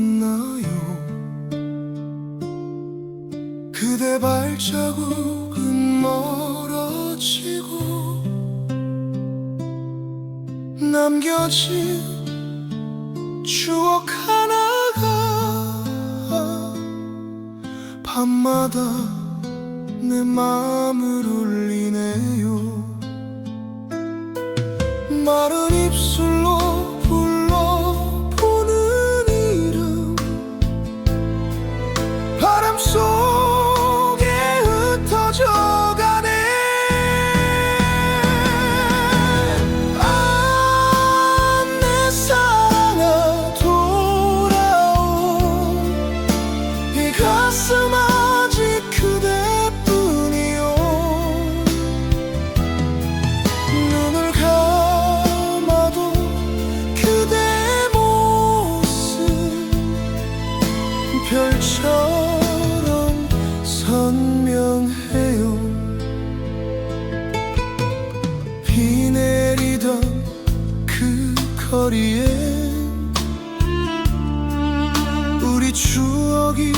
있나요? 그대 발자국은 멀어지고 남겨진 추억 하나가 밤마다 내 마음을 울리네요 마른 입술로 거리에 우리 추억이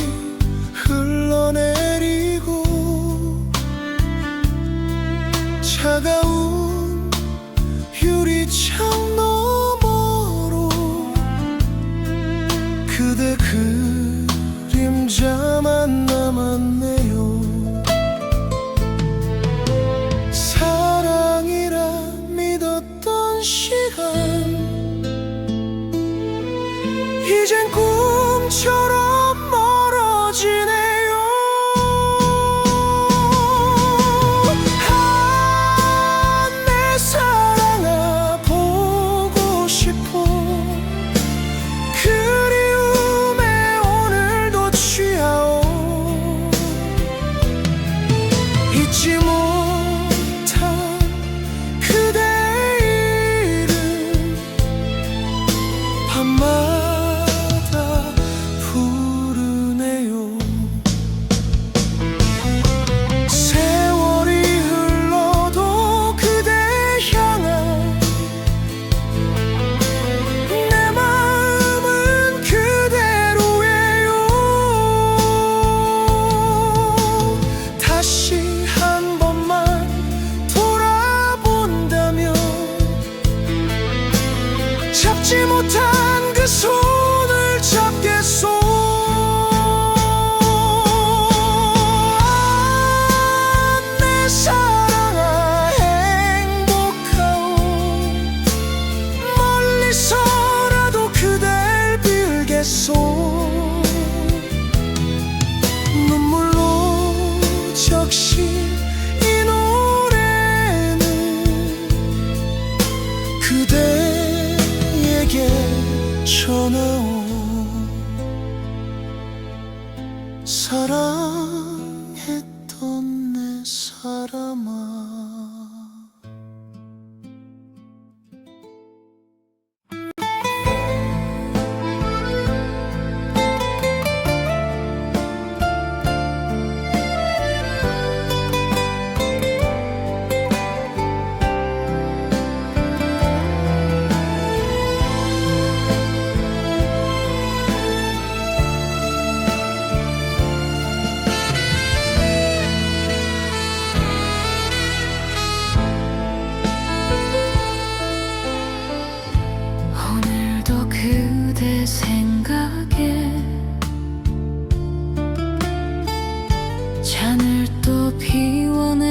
잔을 또 비워내네요.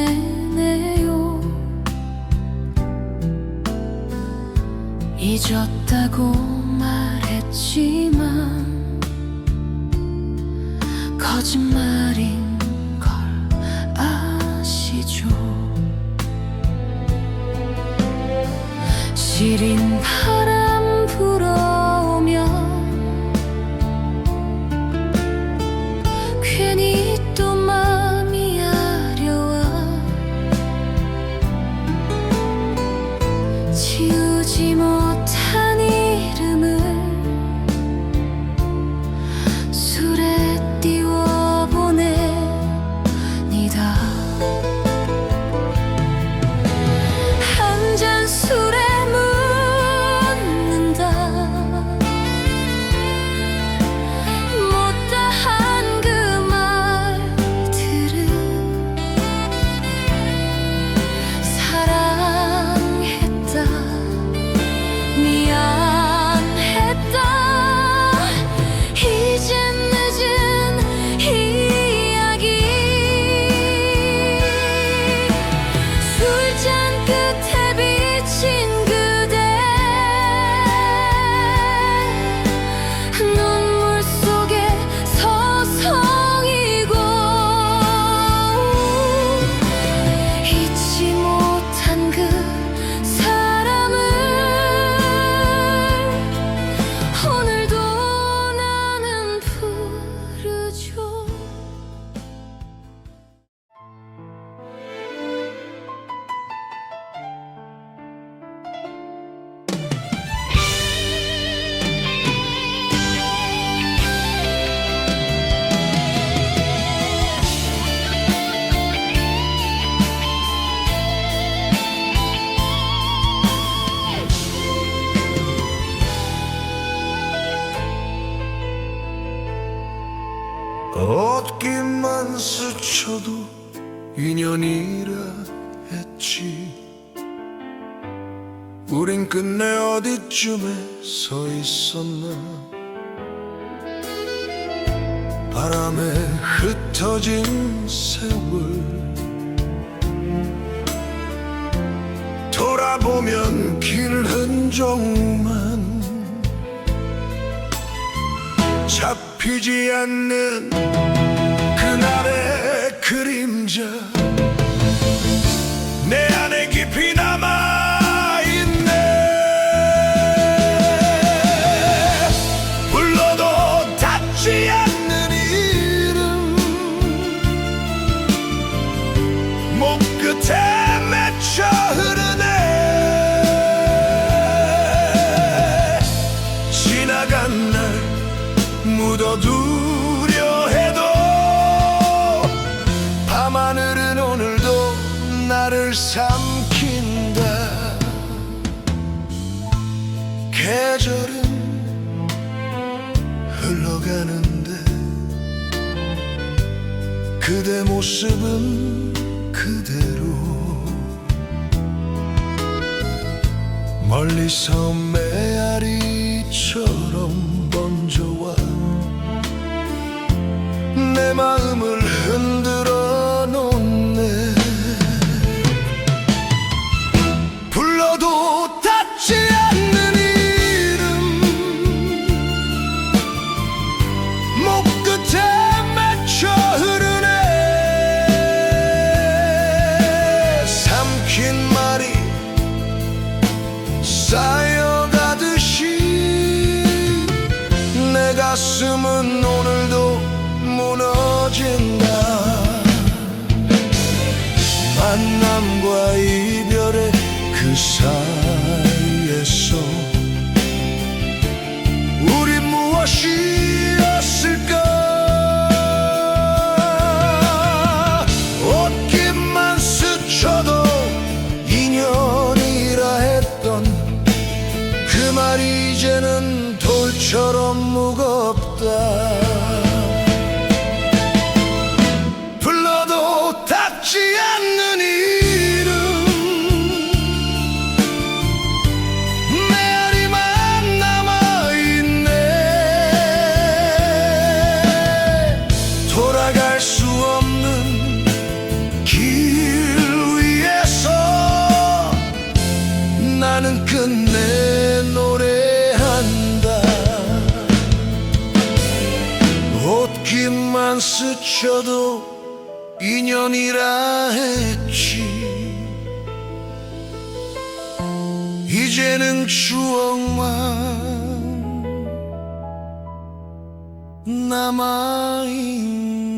잊었다고 말했지만 거짓말인 걸 아시죠? 시린 밤 清寂寞。 어깨만 스쳐도 인연이라 했지. 우린 끝내 어디쯤에 서 있었나. 바람에 흩어진 세월. 돌아보면 길 흔적만. 잡 히지 않는 그날의 그림자 내 안에 깊이 남 계절은 흘러가는데 그대 모습은 그대로 멀리서 메아리처럼 번져와 내 마음을 이 이제는 돌처럼 무겁다 스쳐도 인연이라 했지. 이제는 추억만 남아있네